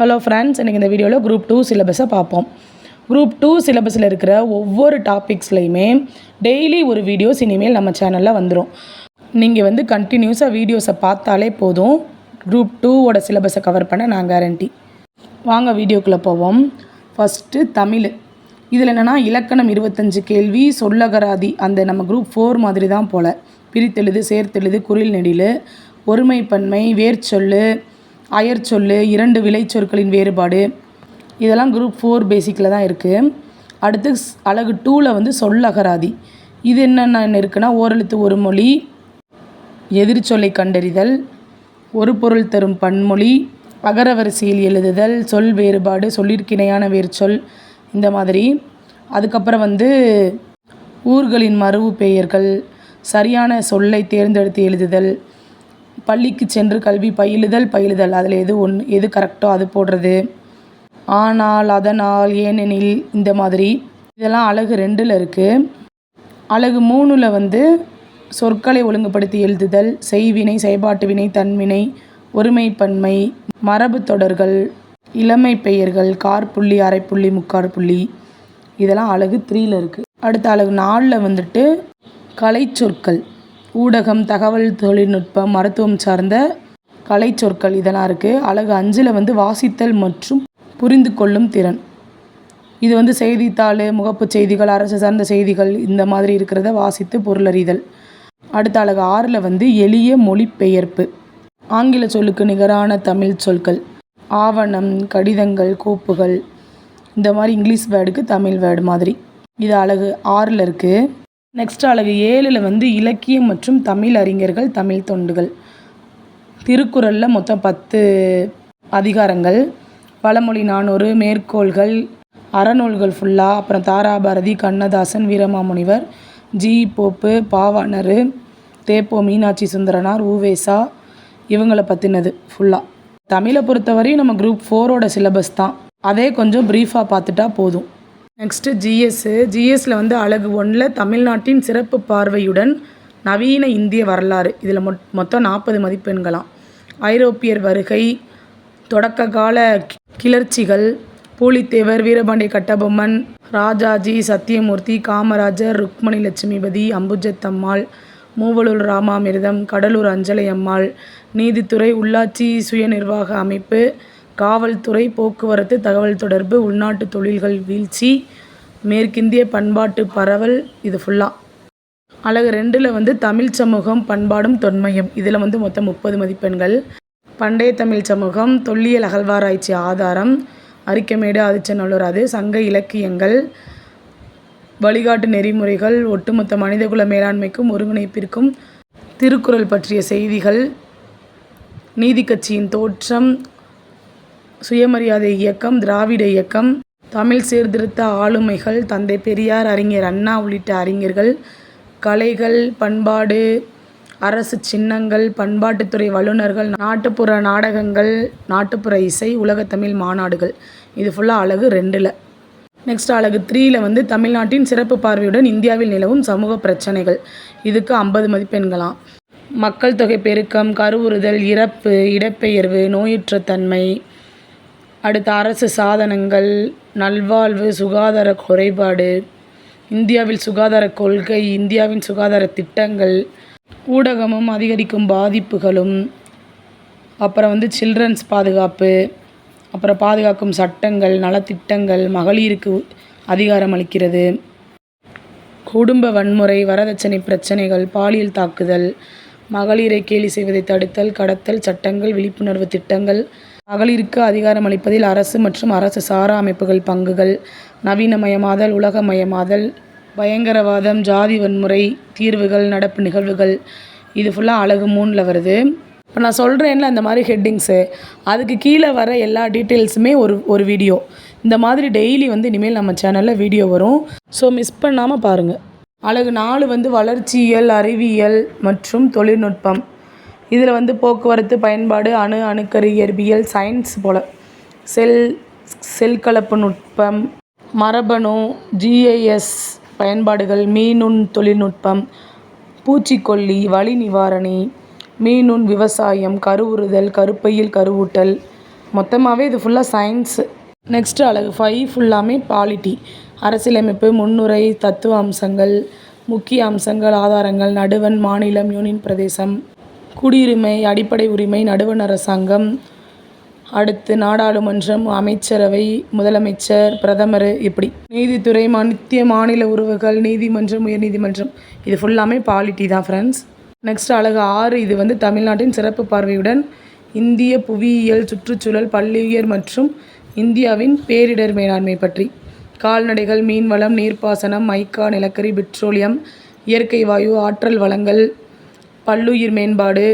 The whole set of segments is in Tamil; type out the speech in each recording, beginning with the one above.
ஹலோ ஃப்ரெண்ட்ஸ் இன்றைக்கி இந்த வீடியோவில் குரூப் டூ சிலபஸை பார்ப்போம். குரூப் டூ சிலபஸில் இருக்கிற ஒவ்வொரு டாபிக்ஸ்லையுமே டெய்லி ஒரு வீடியோஸ் இனிமேல் நம்ம சேனலில் வந்துடும் நீங்கள் வந்து கண்டினியூஸாக வீடியோஸை பார்த்தாலே போதும். குரூப் டூவோட சிலபஸை கவர் பண்ண நான் கேரண்டி வாங்க வீடியோக்குள்ளே போவோம். ஃபஸ்ட்டு தமிழ். இதில் என்னென்னா இலக்கணம் இருபத்தஞ்சு கேள்வி சொல்லகராதி அந்த நம்ம குரூப் ஃபோர் மாதிரி தான் போல். பிரித்தெழுது சேர்த்தெழுது குரில் நெடில் ஒருமைப்பன்மை வேர்ச்சொல்லு அயற்சொல் இரண்டு விளைச்சொற்களின் வேறுபாடு. இதெல்லாம் குரூப் ஃபோர் பேசிக்கில் தான் இருக்குது அடுத்து ஸ்- அழகு டூவில் வந்து சொல்லகராதி இது என்னென்ன இருக்குன்னா ஓரெழுத்து ஒரு மொழி எதிர்ச்சொல்லை கண்டறிதல் ஒரு பொருள் தரும் பன்மொழி அகரவரிசையில் எழுதுதல் சொல் வேறுபாடு சொல்லிற்கிணையான வேர்ச்சொல் இந்த மாதிரி. அதுக்கப்புறம் வந்து ஊர்களின் மரபு பெயர்கள் சரியான சொல்லை தேர்ந்தெடுத்து எழுதுதல் பள்ளிக்கு சென்று கல்வி பயிலுதல் பயிலுதல். அதில் எது ஒன்று எது கரெக்டோ அது போடுறது. ஆனால் அதனால் ஏனெனில் இந்த மாதிரி. இதெல்லாம் அழகு ரெண்டில் இருக்குது அழகு மூணில் வந்து சொற்களை ஒழுங்குபடுத்தி எழுதுதல் செய்வினை செயல்பாட்டு வினை தன்வினை ஒருமைப்பன்மை மரபு தொடர்கள் இளமை பெயர்கள் கார்புள்ளி அரைப்புள்ளி முக்காற்புள்ளி இதெல்லாம் அழகு த்ரீல இருக்குது அடுத்த அழகு நாலில் வந்துட்டு கலைச்சொற்கள் ஊடகம் தகவல் தொழில்நுட்பம் மருத்துவம் சார்ந்த கலைச்சொற்கள் இதெல்லாம் இருக்குது அழகு அஞ்சில் வந்து வாசித்தல் மற்றும் புரிந்து கொள்ளும் திறன். இது வந்து செய்தித்தாள் முகப்புச் செய்திகள் அரசு சார்ந்த செய்திகள் இந்த மாதிரி இருக்கிறத வாசித்து பொருளறிதல். அடுத்த அழகு ஆறில் வந்து எளிய மொழிபெயர்ப்பு. ஆங்கில சொல்லுக்கு நிகரான தமிழ் சொற்கள் ஆவணம் கடிதங்கள் கோப்புகள். இந்த மாதிரி இங்கிலீஷ் வேர்டுக்கு தமிழ் வேர்டு மாதிரி. இது அழகு ஆறில் இருக்குது நெக்ஸ்ட் அழகு ஏழில் வந்து இலக்கியம் மற்றும் தமிழ் அறிஞர்கள் தமிழ் தொண்டுகள். திருக்குறளில் மொத்தம் பத்து அதிகாரங்கள். பழமொழி நானூறு மேற்கோள்கள் அறநூல்கள் ஃபுல்லாக அப்புறம் தாராபாரதி கண்ணதாசன் வீரமாமுனிவர் ஜி. போப்பு பாவாணர் தேப்போ மீனாட்சி சுந்தரனார் ஊவேசா இவங்களை பற்றினது ஃபுல்லாக தமிழை பொறுத்தவரையும் நம்ம குரூப் ஃபோரோட சிலபஸ் தான். அதே கொஞ்சம் ப்ரீஃபாக பார்த்துட்டா போதும். நெக்ஸ்ட்டு ஜிஎஸ்ஸு ஜிஎஸ்சில் வந்து அழகு ஒன்றில் தமிழ்நாட்டின் சிறப்பு பார்வையுடன் நவீன இந்திய வரலாறு. இதில் மொ மொத்தம் நாற்பது மதிப்பெண்களாம். ஐரோப்பியர் வருகை தொடக்க கால கிளர்ச்சிகள் பூலித்தேவர் வீரபாண்டிய கட்டபொம்மன் ராஜாஜி சத்தியமூர்த்தி காமராஜர் ருக்மணி லட்சுமிபதி அம்புஜத்தம்மாள் மூவலூர் ராமாமிர்தம் கடலூர் அஞ்சலை அம்மாள் நீதித்துறை உள்ளாட்சி சுயநிர்வாக அமைப்பு காவல்துறை போக்குவரத்து தகவல் தொடர்பு உள்நாட்டு தொழில்கள் வீழ்ச்சி மேற்கிந்திய பண்பாட்டு பரவல் இது ஃபுல்லாக அழகு ரெண்டில் வந்து தமிழ் சமூகம் பண்பாடும் தொன்மையும். இதில் வந்து மொத்தம் முப்பது மதிப்பெண்கள். பண்டைய தமிழ் சமூகம் தொல்லியல் அகழ்வாராய்ச்சி ஆதாரம் அரிக்கமேடு ஆதிச்சநல்லூர் அது சங்க இலக்கியங்கள் வழிகாட்டு நெறிமுறைகள் ஒட்டுமொத்த மனிதகுல மேலாண்மைக்கும் ஒருங்கிணைப்பிற்கும் திருக்குறள் பற்றிய செய்திகள் நீதி கட்சியின் தோற்றம் சுயமரியாதை இயக்கம் திராவிட இயக்கம் தமிழ் சீர்திருத்த ஆளுமைகள் தந்தை பெரியார் அறிஞர் அண்ணா உள்ளிட்ட அறிஞர்கள் கலைகள் பண்பாடு அரசு சின்னங்கள் பண்பாட்டுத்துறை வல்லுநர்கள் நாட்டுப்புற நாடகங்கள் நாட்டுப்புற இசை உலகத்தமிழ் மாநாடுகள். இது ஃபுல்லாக அழகு ரெண்டில். நெக்ஸ்ட் அழகு த்ரீயில் வந்து தமிழ்நாட்டின் சிறப்பு பார்வையுடன் இந்தியாவில் நிலவும் சமூக பிரச்சனைகள். இதுக்கு ஐம்பது மதிப்பெண்களாம். மக்கள் தொகை பெருக்கம் கருவுறுதல் இறப்பு இடப்பெயர்வு நோயுற்ற தன்மை அடுத்த அரசு சாதனங்கள் நல்வாழ்வு சுகாதார குறைபாடு இந்தியாவில் சுகாதார கொள்கை இந்தியாவின் சுகாதார திட்டங்கள் ஊடகமும் அதிகரிக்கும் பாதிப்புகளும் அப்புறம் வந்து சில்ட்ரன்ஸ் பாதுகாப்பு அப்புறம் பாதுகாக்கும் சட்டங்கள் நலத்திட்டங்கள் மகளிருக்கு அதிகாரம் அளிக்கிறது. குடும்ப வன்முறை வரதட்சணை பிரச்சனைகள் பாலியல் தாக்குதல் மகளிரை கேலி செய்வதை தடுத்தல் கடத்தல் சட்டங்கள் விழிப்புணர்வு திட்டங்கள் மகளிருக்கு அதிகாரம் அளிப்பதில் அரசு மற்றும் அரசு சாரா அமைப்புகள் பங்குகள் நவீனமயமாதல் உலகமயமாதல் பயங்கரவாதம் ஜாதி வன்முறை தீர்வுகள் நடப்பு நிகழ்வுகள் இது ஃபுல்லாக அழகு மூணில் வருது. இப்போ நான் சொல்கிறேன்ல அந்த மாதிரி ஹெட்டிங்ஸு அதுக்கு கீழே வர எல்லா டீட்டெயில்ஸுமே ஒரு ஒரு வீடியோ இந்த மாதிரி டெய்லி வந்து இனிமேல் நம்ம சேனலில் வீடியோ வரும். ஸோ மிஸ் பண்ணாமல் பாருங்கள் அழகு நாலு வந்து வளர்ச்சியியல் அறிவியல் மற்றும் தொழில்நுட்பம். இதில் வந்து போக்குவரத்து பயன்பாடு அணு அணுக்கரு இயற்பியல் சயின்ஸ் போல். செல் செல் கலப்பு நுட்பம் மரபணு ஜிஐஎஸ் பயன்பாடுகள் மீனுண் தொழில்நுட்பம் பூச்சிக்கொல்லி வலி நிவாரணி மீனுண் விவசாயம் கருவுறுதல் கருப்பையில் கருவூட்டல். மொத்தமாகவே இது ஃபுல்லாக சயின்ஸு நெக்ஸ்ட் அழகு ஃபைவ் ஃபுல்லாமே பாலிட்டி அரசியலமைப்பு முன்னுரை தத்துவ அம்சங்கள் முக்கிய அம்சங்கள் ஆதாரங்கள் நடுவன் மாநிலம் யூனியன் பிரதேசம். குடியுரிமை அடிப்படை உரிமை நடுவண் அரசாங்கம். அடுத்து நாடாளுமன்றம் அமைச்சரவை முதலமைச்சர் பிரதமர் இப்படி. நீதித்துறை மத்திய மாநில உறவுகள் நீதிமன்றம் உயர்நீதிமன்றம். இது ஃபுல்லாமே பாலிட்டி தான் ஃப்ரெண்ட்ஸ் நெக்ஸ்ட் அழகு ஆறு இது வந்து தமிழ்நாட்டின் சிறப்பு பார்வையுடன் இந்திய புவியியல் சுற்றுச்சூழல் பல்லுயிர் மற்றும் இந்தியாவின் பேரிடர் மேலாண்மை பற்றி. கால்நடைகள் மீன்வளம் நீர்ப்பாசனம் மைக்கா நிலக்கரி பெட்ரோலியம் இயற்கை வாயு ஆற்றல் வளங்கள் பல்லுயிர் மேம்பாடு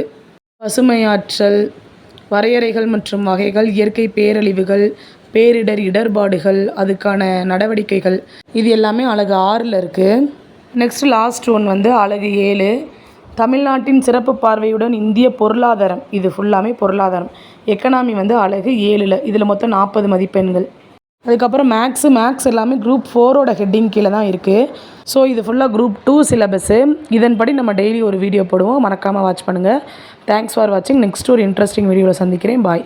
பசுமையாற்றல் வரையறைகள் மற்றும் வகைகள் இயற்கை பேரழிவுகள் பேரிடர் இடர்பாடுகள் அதுக்கான நடவடிக்கைகள். இது எல்லாமே அழகு ஆறில் இருக்குது நெக்ஸ்ட் லாஸ்ட் ஒன் வந்து அழகு ஏழு. தமிழ்நாட்டின் சிறப்பு பார்வையுடன் இந்திய பொருளாதாரம். இது ஃபுல்லாமே பொருளாதாரம். எக்கனாமி வந்து அழகு ஏழில். இதில் மொத்தம் நாற்பது மதிப்பெண்கள். அதுக்கப்புறம் மேக்ஸு மேக்ஸ் எல்லாமே குரூப் ஃபோரோட ஹெட்டிங் கீழே தான் இருக்குது ஸோ இது ஃபுல்லாக குரூப் டூ சிலபஸ்ஸு இதன்படி நம்ம டெய்லி ஒரு வீடியோ போடுவோம். மறக்காமல் வாட்ச் பண்ணுங்கள் தேங்க்ஸ் ஃபார் வாட்சிங் நெக்ஸ்ட் ஒரு இன்ட்ரெஸ்டிங் வீடியோவில் சந்திக்கிறேன். பாய்